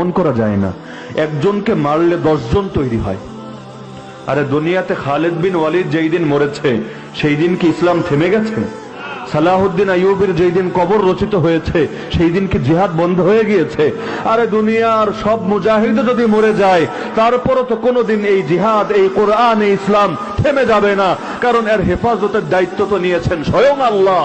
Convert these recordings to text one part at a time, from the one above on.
মন করা যায় না। একজনকে মারলে দশজন তৈরি হয়। আরে দুনিয়াতে খালেদ বিন ওয়ালিদ যেই দিন মরেছে, সেই দিন কি ইসলাম থেমে গেছে? সালাহুদ্দিন আইয়ুবের যেই দিন কবর রচিত হয়েছে, সেই দিন কি জিহাদ বন্ধ হয়ে গিয়েছে? আরে দুনিয়ার সব মুজাহিদ যদি মরে যায়, তারপরও তো কোনোদিন এই জিহাদ, এই কোরআন, এই ইসলাম থেমে যাবে না। কারণ এর হেফাজতের দায়িত্ব তো নিয়েছেন স্বয়ং আল্লাহ।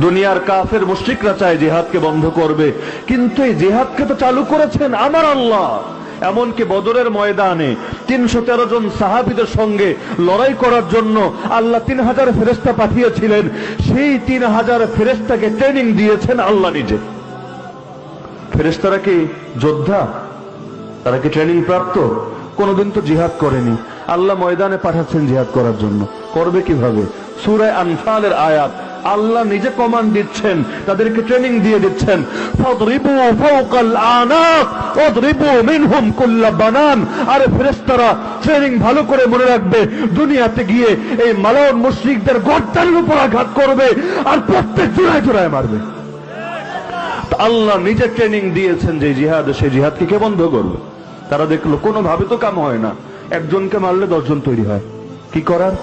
দুনিয়ার কাফের মুশ্রিকরা চায় জিহাদকে বন্ধ করবে। কিন্তু এই জিহাদকে তো চালু করেছেন আমার আল্লাহ। এমনকি বদরের ময়দানে তিনশো তেরো জন সাহাবিদের সঙ্গে লড়াই করার জন্য আল্লাহ তিন হাজার ফেরেস্তা পাঠিয়েছিলেন। সেই তিন হাজার ফেরেস্তাকে ট্রেনিং দিয়েছেন আল্লাহ নিজে। ফেরেস্তারা কি যোদ্ধা? তারা কি ট্রেনিং প্রাপ্ত? কোনোদিন তো জিহাদ করেনি। আল্লাহ ময়দানে পাঠাচ্ছেন জিহাদ করার জন্য। করবে কীভাবে? সুরায় আনফালের আয়াত। আল্লাহ নিজে কমান্ড দিচ্ছেন, তাদেরকে ট্রেনিং দিয়ে দিচ্ছেন। ফাওকাল আনাক মিনহুম কুল্লা বানান। আরে ফেরেশতারা ট্রেনিং ভালো করে মনে রাখবে, দুনিয়াতে গিয়ে এই মালাউন মুশরিকদের গর্দানের উপর আঘাত করবে আর প্রত্যেক মারবে। আল্লাহ নিজে ট্রেনিং দিয়েছেন যে জিহাদ সেই জিহাদকে কে বন্ধ করবে? তারা দেখল, কোনোভাবে তো কাম হয় না। একজনকে মারলে দশজন তৈরি হয়। কি করার?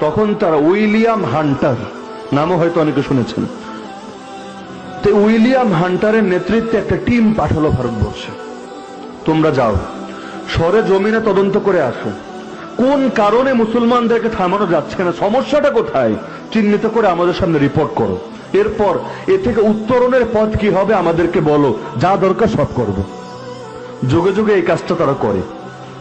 তখন তারা উইলিয়াম হান্টার নামও হয়তো অনেকে শুনেছেন। তো উইলিয়াম হান্টারের নেতৃত্বে একটা টিম পাঠালো ভারতবর্ষে। তোমরা যাও, সরে জমিনে তদন্ত করে আসো। কোন কারণে মুসলমানদেরকে থামানো যাচ্ছে না, সমস্যাটা কোথায়? চিহ্নিত করে আমাদের সামনে রিপোর্ট করো। এরপর এ থেকে উত্তরণের পথ কি হবে আমাদেরকে বলো, যা দরকার সব করব। যুগে যুগে এই কাজটা তারা করে।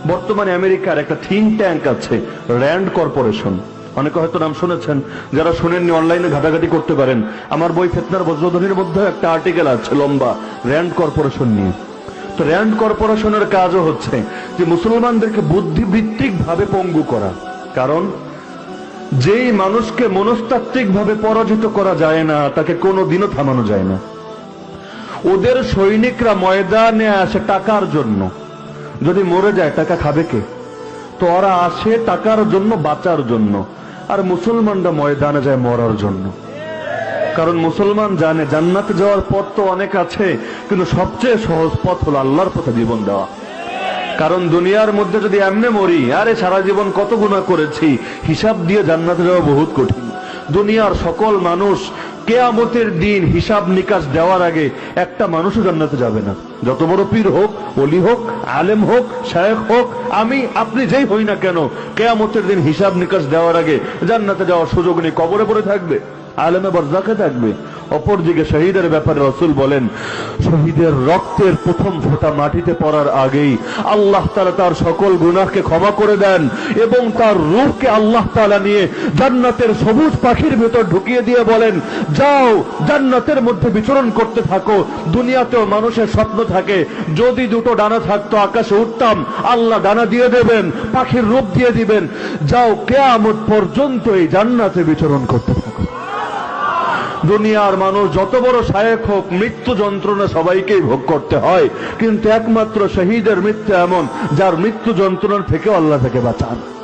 বর্তমানে আমেরিকার একটা থিঙ্ক ট্যাঙ্ক আছে, র্যান্ড কর্পোরেশন। অনেকে হয়তো নাম শুনেছেন, যারা শুনেননি, অনলাইনে ঘাটাঘাটি করতে পারেন। আমার বই ফেতনার বজ্রধ্বনির মধ্যে একটা আর্টিকেল আছে, লম্বা, র্যান্ড কর্পোরেশন নিয়ে। তো র্যান্ড কর্পোরেশনের কাজও হচ্ছে যে মুসলমানদেরকে বুদ্ধিবৃত্তিক ভাবে পঙ্গু করা। কারণ, যেই মানুষকে মনস্তাত্ত্বিক ভাবে পরাজিত করা যায় না, তাকে কোনো দিনও থামানো যায় না। ওদের সৈনিকরা ময়দানে আসে টাকার জন্য। যদি মরে যায়, টাকা খাবে কে? তো ওরা আসে টাকার জন্য, বাঁচার জন্য। আর মুসলমানরা ময়দানে যায় মরার জন্য। কারণ মুসলমান জানে জান্নাতে যাওয়ার পথ তো অনেক আছে, কিন্তু সবচেয়ে সহজ পথ হলো আল্লাহর পথে জীবন দেওয়া। কারণ দুনিয়ার মধ্যে যদি এমনে মরি, আরে সারা জীবন কত গুণা করেছি, হিসাব দিয়ে জান্নাতে যাওয়া বহুত কঠিন। দুনিয়ার সকল মানুষ কেয়ামতের দিন হিসাব নিকাশ দেওয়ার আগে একটা মানুষও জান্নাতে যাবে না। যত বড় পীর হোক অলি হোক, আলেম হোক শায়ক হোক, আমি, আপনি যেই হই না কেন, কেয়ামতের দিন হিসাব নিকাশ দেওয়ার আগে জান্নাতে যাওয়ার সুযোগ নেই, কবরে পড়ে থাকবে। আলেমে বরজাকে থাকবে। অপরদিকে শহীদের ব্যাপারে রসুল বলেন, শহীদের রক্তের প্রথম ফোঁটা মাটিতে পড়ার আগেই আল্লাহ তালা তার সকল গুনাহকে ক্ষমা করে দেন এবং তার রূহকে আল্লাহ তালা নিয়ে জান্নাতের সবুজ পাখির ভেতর ঢুকিয়ে দিয়ে বলেন, যাও, জান্নাতের মধ্যে বিচরণ করতে থাকো। দুনিয়াতেও মানুষের স্বপ্ন থাকে, যদি দুটো ডানা থাকতো আকাশে উঠতাম, আল্লাহ ডানা দিয়ে দেবেন, পাখির রূপ দিয়ে দিবেন। যাও, কেয়ামত পর্যন্ত এই জান্নাতে বিচরণ করতে দুনিয়ার মানুষ যত বড় সায়ক হোক, মৃত্যু যন্ত্রণা সবাইকেই ভোগ করতে হয়। কিন্তু একমাত্র শহীদের মৃত্যু এমন, যার মৃত্যু যন্ত্রণা থেকে আল্লাহ থেকে বাঁচান।